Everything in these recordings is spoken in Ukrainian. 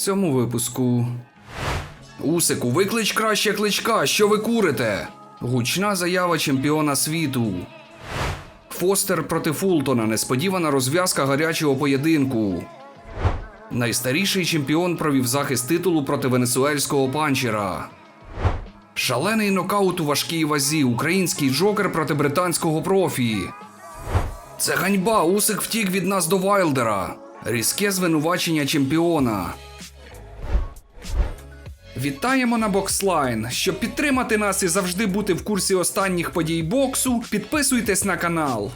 цьому випуску. Усику, виклич краще кличка. Що ви курите? Гучна заява чемпіона світу. Фостер проти Фултона. Несподівана розв'язка гарячого поєдинку. Найстаріший чемпіон провів захист титулу проти венесуельського панчера. Шалений нокаут у важкій вазі. Український джокер проти британського профі. Це ганьба. Усик втік від нас до Вайлдера. Різке звинувачення чемпіона. Вітаємо на Бокслайн. Щоб підтримати нас і завжди бути в курсі останніх подій боксу, підписуйтесь на канал.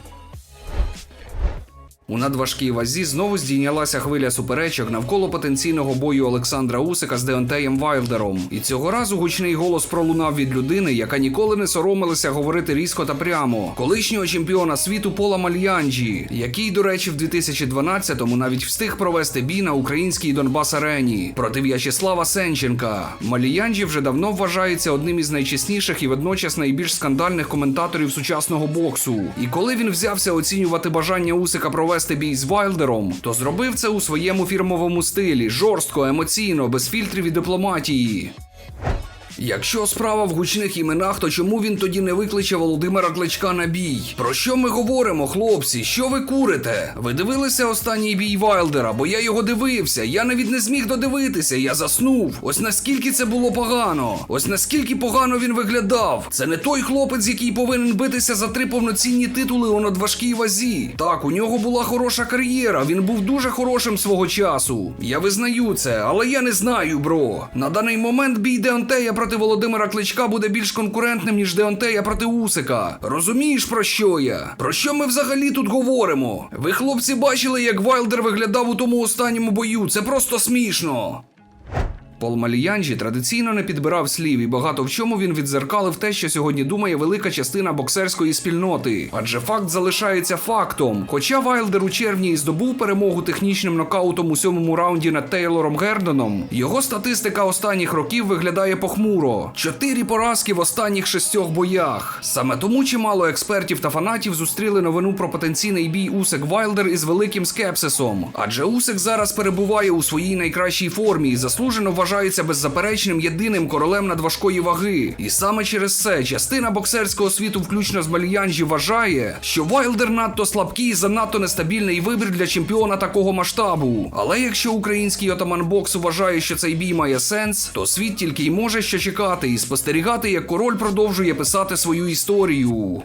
У надважкій вазі знову здійнялася хвиля суперечок навколо потенційного бою Олександра Усика з Деонтеєм Вайлдером. І цього разу гучний голос пролунав від людини, яка ніколи не соромилася говорити різко та прямо. Колишнього чемпіона світу Пола Мальянджі, який, до речі, в 2012-му навіть встиг провести бій на українській Донбас Арені проти В'ячеслава Сенченка. Мальянджі вже давно вважається одним із найчесніших і водночас найбільш скандальних коментаторів сучасного боксу. І коли він взявся оцінювати бажання Усика провести бій з Вайлдером, то зробив це у своєму фірмовому стилі, жорстко, емоційно, без фільтрів і дипломатії. Якщо справа в гучних іменах, то чому він тоді не викличе Володимира Кличка на бій? Про що ми говоримо, хлопці? Що ви курите? Ви дивилися останній бій Вайлдера, бо я його дивився. Я навіть не зміг додивитися, я заснув. Ось наскільки це було погано. Ось наскільки погано він виглядав. Це не той хлопець, який повинен битися за три повноцінні титули у надважкій вазі. Так, у нього була хороша кар'єра. Він був дуже хорошим свого часу. Я визнаю це, але я не знаю, бро. На даний момент бій Деонтея проти Володимира Кличка буде більш конкурентним, ніж Деонтея проти Усика. Розумієш про що я? Про що ми взагалі тут говоримо? Ви, хлопці, бачили, як Вайлдер виглядав у тому останньому бою. Це просто смішно. Пол Маліянджі традиційно не підбирав слів, і багато в чому він відзеркалив те, що сьогодні думає велика частина боксерської спільноти. Адже факт залишається фактом. Хоча Вайлдер у червні і здобув перемогу технічним нокаутом у сьомому раунді над Тейлором Гердоном, його статистика останніх років виглядає похмуро: чотири поразки в останніх шестьох боях. Саме тому чимало експертів та фанатів зустріли новину про потенційний бій Усик Вайлдер із великим скепсисом. Адже Усик зараз перебуває у своїй найкращій формі і заслужено вважається беззаперечним єдиним королем надважкої ваги. І саме через це частина боксерського світу, включно з Мальянджі, вважає, що Вайлдер надто слабкий і занадто нестабільний вибір для чемпіона такого масштабу. Але якщо український отаман боксу вважає, що цей бій має сенс, то світ тільки й може що чекати і спостерігати, як король продовжує писати свою історію.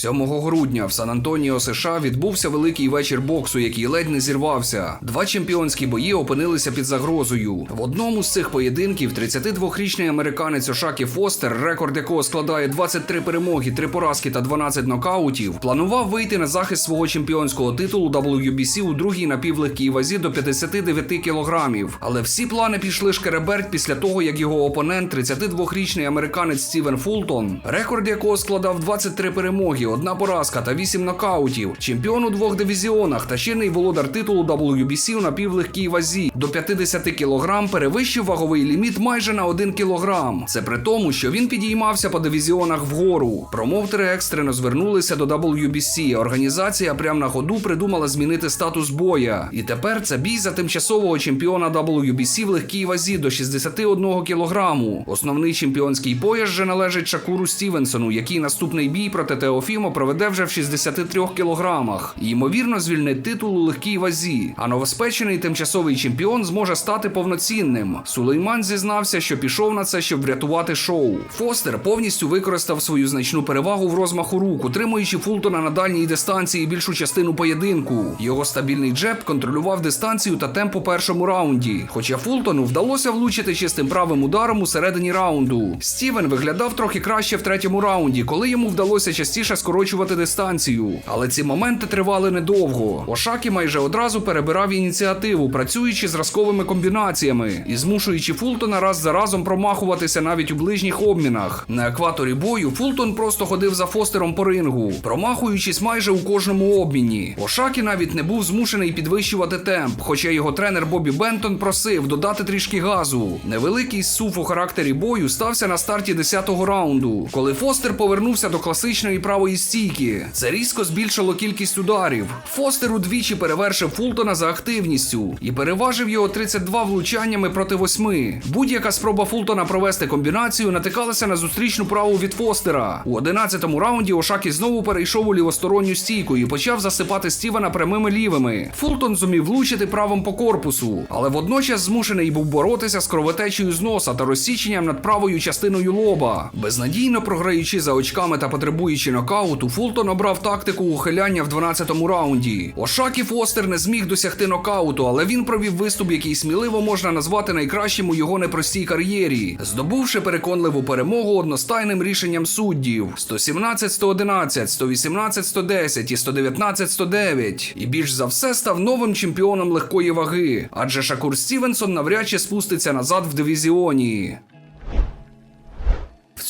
7 грудня в Сан-Антоніо, США відбувся великий вечір боксу, який ледь не зірвався. Два чемпіонські бої опинилися під загрозою. В одному з цих поєдинків 32-річний американець Ошакі Фостер, рекорд якого складає 23 перемоги, 3 поразки та 12 нокаутів, планував вийти на захист свого чемпіонського титулу WBC у другій напівлегкій вазі до 59 кілограмів. Але всі плани пішли шкереберть після того, як його опонент, 32-річний американець Стівен Фултон, рекорд якого складав 23 перемоги, одна поразка та 8 нокаутів, чемпіон у двох дивізіонах та чинний володар титулу WBC у напівлегкій вазі до 50 кг перевищив ваговий ліміт майже на 1 кг. Це при тому, що він підіймався по дивізіонах вгору. Промоутери екстрено звернулися до WBC. Організація прямо на ходу придумала змінити статус боя. І тепер це бій за тимчасового чемпіона WBC в легкій вазі до 61 кг. Основний чемпіонський пояс же належить Шакуру Стівенсону, який наступний бій проти Теофімо проведе вже в 63 кілограмах. Ймовірно, звільнить титул у легкій вазі. А новоспечений тимчасовий чемпіон зможе стати повноцінним. Сулейман зізнався, що пішов на це, щоб врятувати шоу. Фостер повністю використав свою значну перевагу в розмаху рук, утримуючи Фултона на дальній дистанції більшу частину поєдинку. Його стабільний джеб контролював дистанцію та темп у першому раунді. Хоча Фултону вдалося влучити чистим правим ударом у середині раунду. Стівен виглядав трохи краще в третьому раунді, коли йому вдалося частіше скорочувати дистанцію. Але ці моменти тривали недовго. Ошакі майже одразу перебирав ініціативу, працюючи зразковими комбінаціями і змушуючи Фултона раз за разом промахуватися навіть у ближніх обмінах. На екваторі бою Фултон просто ходив за Фостером по рингу, промахуючись майже у кожному обміні. Ошакі навіть не був змушений підвищувати темп, хоча його тренер Бобі Бентон просив додати трішки газу. Невеликий суф у характері бою стався на старті 10-го раунду, коли Фостер повернувся до класичної правої стійки. Це різко збільшило кількість ударів. Фостер удвічі перевершив Фултона за активністю і переважив його 32 влучаннями проти 8. Будь-яка спроба Фултона провести комбінацію натикалася на зустрічну праву від Фостера. У 11-му раунді Ошакі знову перейшов у лівосторонню стійку і почав засипати Стівена прямими лівими. Фултон зумів влучити правим по корпусу, але водночас змушений був боротися з кровотечею з носа та розсіченням над правою частиною лоба. Безнадійно програючи за очками та потребуючи нокауту, Фултон обрав тактику ухиляння в 12-му раунді. Ошакі Фостер не зміг досягти нокауту, але він провів виступ, який сміливо можна назвати найкращим у його непростій кар'єрі, здобувши переконливу перемогу одностайним рішенням суддів 117-111, 118-110 і 119-109. І більш за все став новим чемпіоном легкої ваги, адже Шакур Стівенсон навряд чи спуститься назад в дивізіоні.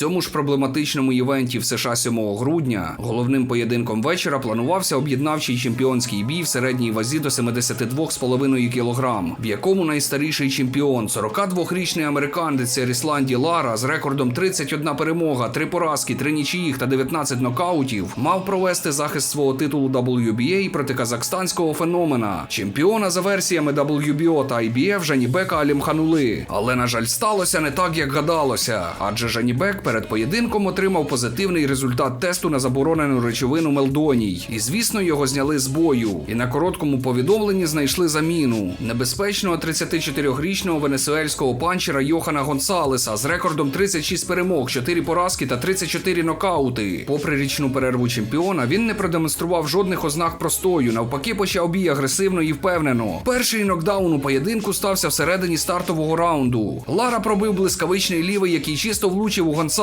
Цьому ж проблематичному івенті в США 7 грудня головним поєдинком вечора планувався об'єднавчий чемпіонський бій в середній вазі до 72,5 кг, в якому найстаріший чемпіон, 42-річний американець Рісланді Лара з рекордом 31 перемога, 3 поразки, 3 нічиїх та 19 нокаутів, мав провести захист свого титулу WBA проти казахстанського феномена, чемпіона за версіями WBO та IBF Жанібека Алімханули. Але на жаль, сталося не так, як гадалося, адже Жанібек перед поєдинком отримав позитивний результат тесту на заборонену речовину Мелдоній, і звісно, його зняли з бою. І на короткому повідомленні знайшли заміну небезпечного 34-річного венесуельського панчера Йохана Гонсалеса з рекордом 36 перемог, 4 поразки та 34 нокаути. Попри річну перерву чемпіона, він не продемонстрував жодних ознак простою. Навпаки, почав бій агресивно і впевнено. Перший нокдаун у поєдинку стався всередині стартового раунду. Лара пробив блискавичний лівий, який чисто влучив у Гонсалеса.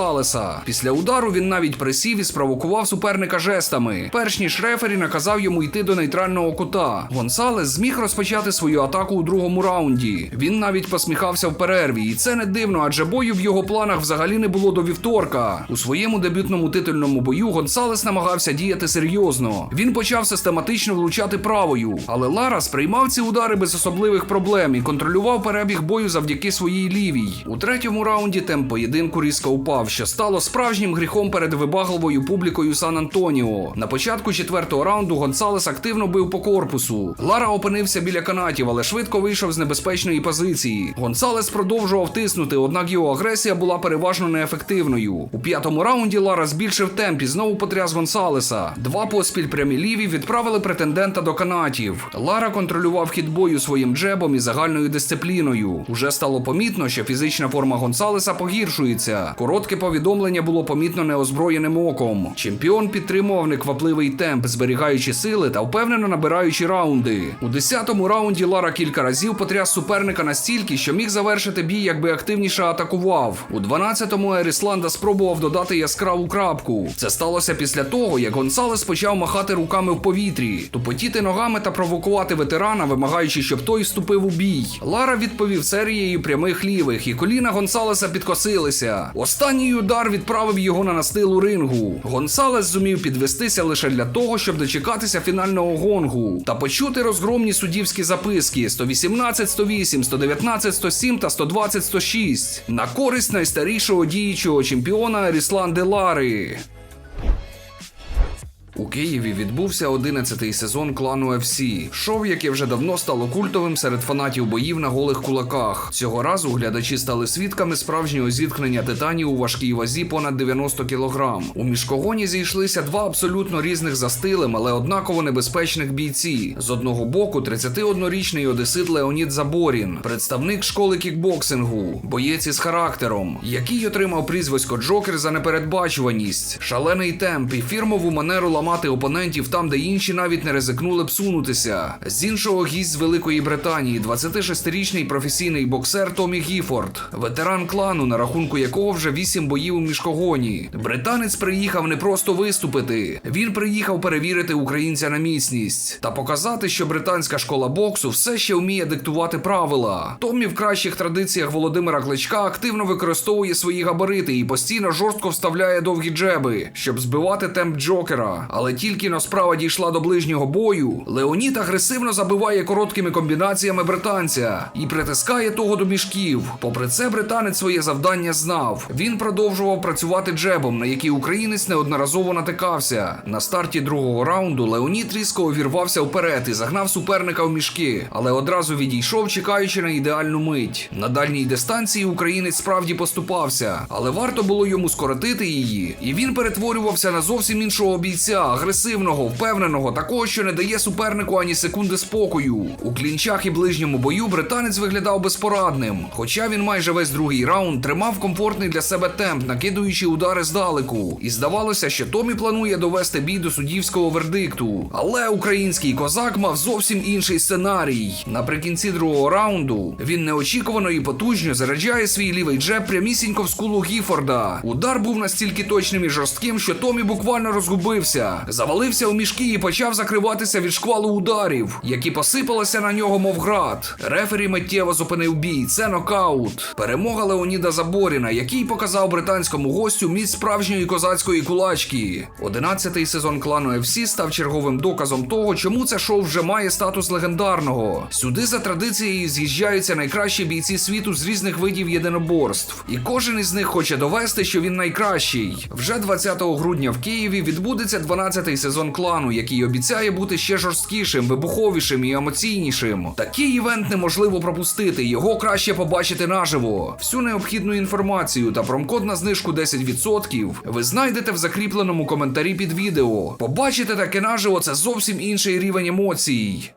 Після удару він навіть присів і спровокував суперника жестами. Перш ніж рефері наказав йому йти до нейтрального кута. Гонсалес зміг розпочати свою атаку у другому раунді. Він навіть посміхався в перерві, і це не дивно, адже бою в його планах взагалі не було до вівторка. У своєму дебютному титульному бою Гонсалес намагався діяти серйозно. Він почав систематично влучати правою, але Лара сприймав ці удари без особливих проблем і контролював перебіг бою завдяки своїй лівій. У третьому раунді темп поєдинку різко упав, що стало справжнім гріхом перед вибагливою публікою Сан Антоніо. На початку четвертого раунду Гонсалес активно бив по корпусу. Лара опинився біля канатів, але швидко вийшов з небезпечної позиції. Гонсалес продовжував тиснути, однак його агресія була переважно неефективною. У п'ятому раунді Лара збільшив темп і знову потряс Гонсалеса. Два поспіль прямі ліві відправили претендента до канатів. Лара контролював хід бою своїм джебом і загальною дисципліною. Уже стало помітно, що фізична форма Гонсалеса погіршується. Коротке повідомлення було помітно неозброєним оком. Чемпіон підтримував неквапливий темп, зберігаючи сили та впевнено набираючи раунди. У 10-му раунді Лара кілька разів потряс суперника настільки, що міг завершити бій, якби активніше атакував. У 12-му Ерісланда спробував додати яскраву крапку. Це сталося після того, як Гонсалес почав махати руками в повітрі, тупотіти ногами та провокувати ветерана, вимагаючи, щоб той вступив у бій. Лара відповів серією прямих лівих, і коліна Гонсалеса підкосилися. Останній удар відправив його на настилу рингу. Гонсалес зумів підвестися лише для того, щоб дочекатися фінального гонгу та почути розгромні суддівські записки 118 108, 119 107 та 120 106 на користь найстарішого діючого чемпіона Рісланди Лари. У Києві відбувся 11-й сезон клану FC, шоу, яке вже давно стало культовим серед фанатів боїв на голих кулаках. Цього разу глядачі стали свідками справжнього зіткнення титанів у важкій вазі понад 90 кг. У міжкогоні зійшлися два абсолютно різних за стилем, але однаково небезпечних бійці. З одного боку, 31-річний одесит Леонід Заборін, представник школи кікбоксингу, боєць із характером, який отримав прізвисько Джокер за непередбачуваність, шалений темп і фірмову манеру ламати опонентів там, де інші навіть не ризикнули б сунутися. З іншого гість з Великої Британії, 26-річний професійний боксер Томі Гіфорд, ветеран клану, на рахунку якого вже 8 боїв у міжкогоні. Британець приїхав не просто виступити, він приїхав перевірити українця на міцність та показати, що британська школа боксу все ще вміє диктувати правила. Томі в кращих традиціях Володимира Кличка активно використовує свої габарити і постійно жорстко вставляє довгі джеби, щоб збивати темп Джокера. Але тільки но справа дійшла до ближнього бою, Леонід агресивно забиває короткими комбінаціями британця і притискає того до мішків. Попри це, британець своє завдання знав. Він продовжував працювати джебом, на який українець неодноразово натикався. На старті другого раунду Леонід різко увірвався вперед і загнав суперника в мішки, але одразу відійшов, чекаючи на ідеальну мить. На дальній дистанції українець справді поступався, але варто було йому скоротити її, і він перетворювався на зовсім іншого бійця, агресивного, впевненого, такого, що не дає супернику ані секунди спокою. У клінчах і ближньому бою британець виглядав безпорадним, хоча він майже весь другий раунд тримав комфортний для себе темп, накидуючи удари здалеку. І здавалося, що Томі планує довести бій до суддівського вердикту. Але український козак мав зовсім інший сценарій. Наприкінці другого раунду він неочікувано і потужно заряджає свій лівий джеб прямісінько в скулу Гіфорда. Удар був настільки точним і жорстким, що Томі буквально розгубився, завалився у мішки і почав закриватися від шквалу ударів, які посипалися на нього, мов град. Рефері миттєво зупинив бій. Це нокаут. Перемога Леоніда Заборіна, який показав британському гостю міць справжньої козацької кулачки. Одинадцятий сезон клану FC став черговим доказом того, чому це шоу вже має статус легендарного. Сюди за традицією з'їжджаються найкращі бійці світу з різних видів єдиноборств, і кожен із них хоче довести, що він найкращий. Вже 20 грудня в Києві відбудеться 12-й сезон клану, який обіцяє бути ще жорсткішим, вибуховішим і емоційнішим. Такий івент неможливо пропустити. Його краще побачити наживо. Всю необхідну інформацію та промкод на знижку 10% ви знайдете в закріпленому коментарі під відео. Побачити таке наживо це зовсім інший рівень емоцій.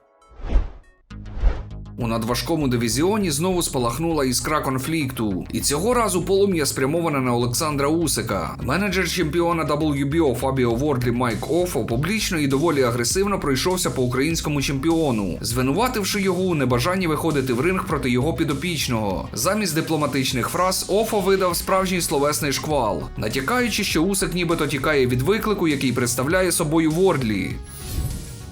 У надважкому дивізіоні знову спалахнула іскра конфлікту, і цього разу полум'я спрямоване на Олександра Усика. Менеджер чемпіона WBO Фабіо Вордлі Майк Офо публічно і доволі агресивно пройшовся по українському чемпіону, звинувативши його у небажанні виходити в ринг проти його підопічного. Замість дипломатичних фраз Офо видав справжній словесний шквал, натякаючи, що Усик нібито тікає від виклику, який представляє собою Вордлі.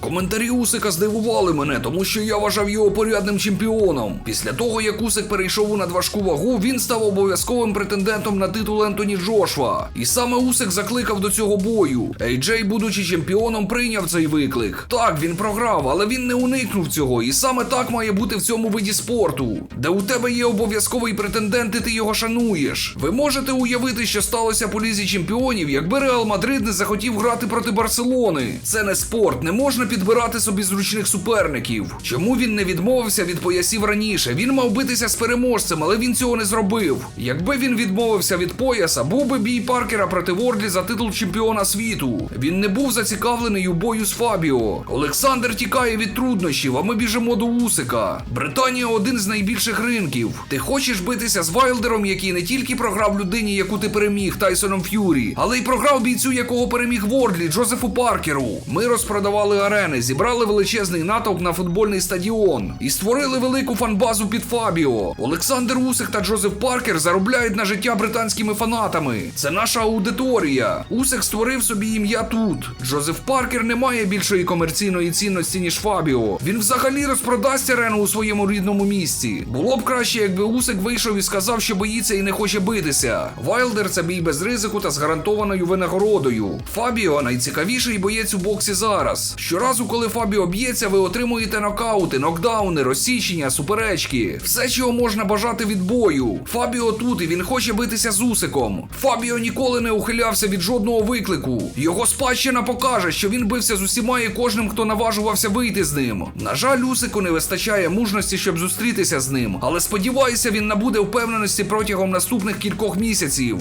Коментарі Усика здивували мене, тому що я вважав його порядним чемпіоном. Після того, як Усик перейшов у надважку вагу, він став обов'язковим претендентом на титул Ентоні Джошва. І саме Усик закликав до цього бою. Ейджей, будучи чемпіоном, прийняв цей виклик. Так, він програв, але він не уникнув цього. І саме так має бути в цьому виді спорту, де у тебе є обов'язковий претендент, і ти його шануєш. Ви можете уявити, що сталося по лізі чемпіонів, якби Реал Мадрид не захотів грати проти Барселони. Це не спорт, не можна підбирати собі зручних суперників. Чому він не відмовився від поясів раніше? Він мав битися з переможцем, але він цього не зробив. Якби він відмовився від пояса, був би бій Паркера проти Вордлі за титул чемпіона світу. Він не був зацікавлений у бою з Фабіо. Олександр тікає від труднощів, а ми біжимо до Усика. Британія один з найбільших ринків. Ти хочеш битися з Вайлдером, який не тільки програв людині, яку ти переміг Тайсоном Ф'юрі, але й програв бійцю, якого переміг Вордлі, Джозефу Паркеру. Ми розпродавали арени, зібрали величезний натовп на футбольний стадіон і створили велику фанбазу під Фабіо. Олександр Усик та Джозеф Паркер заробляють на життя британськими фанатами. Це наша аудиторія. Усик створив собі ім'я тут. Джозеф Паркер не має більшої комерційної цінності, ніж Фабіо. Він взагалі розпродасть арену у своєму рідному місці. Було б краще, якби Усик вийшов і сказав, що боїться і не хоче битися. Вайлдер це бій без ризику та з гарантованою винагородою. Фабіо найцікавіший боєць у боксі зараз. Щоразу, коли Фабіо б'ється, ви отримуєте нокаути, нокдауни, розсічення, суперечки. Все, чого можна бажати від бою. Фабіо тут і він хоче битися з Усиком. Фабіо ніколи не ухилявся від жодного виклику. Його спадщина покаже, що він бився з усіма і кожним, хто наважувався вийти з ним. На жаль, Усику не вистачає мужності, щоб зустрітися з ним, але сподіваюся, він набуде впевненості протягом наступних кількох місяців.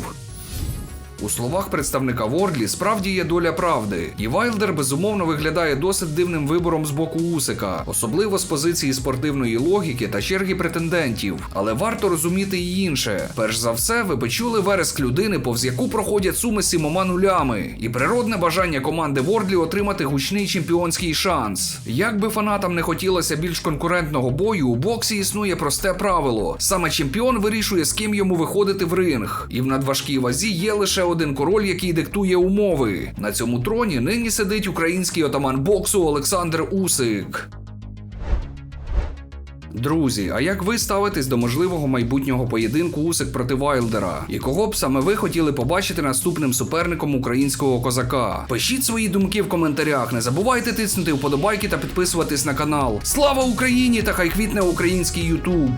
У словах представника Вордлі справді є доля правди, і Вайлдер безумовно виглядає досить дивним вибором з боку Усика, особливо з позиції спортивної логіки та черги претендентів. Але варто розуміти і інше. Перш за все, ви почули вереск людини, повз яку проходять суми сімома нулями, і природне бажання команди Вордлі отримати гучний чемпіонський шанс. Як би фанатам не хотілося більш конкурентного бою, у боксі існує просте правило: саме чемпіон вирішує, з ким йому виходити в ринг, і в надважкій вазі є лише один король, який диктує умови. На цьому троні нині сидить український отаман боксу Олександр Усик. Друзі, а як ви ставитесь до можливого майбутнього поєдинку Усик проти Вайлдера? І кого б саме ви хотіли побачити наступним суперником українського козака? Пишіть свої думки в коментарях. Не забувайте тиснути вподобайки та підписуватись на канал. Слава Україні та хай квітне український Ютуб!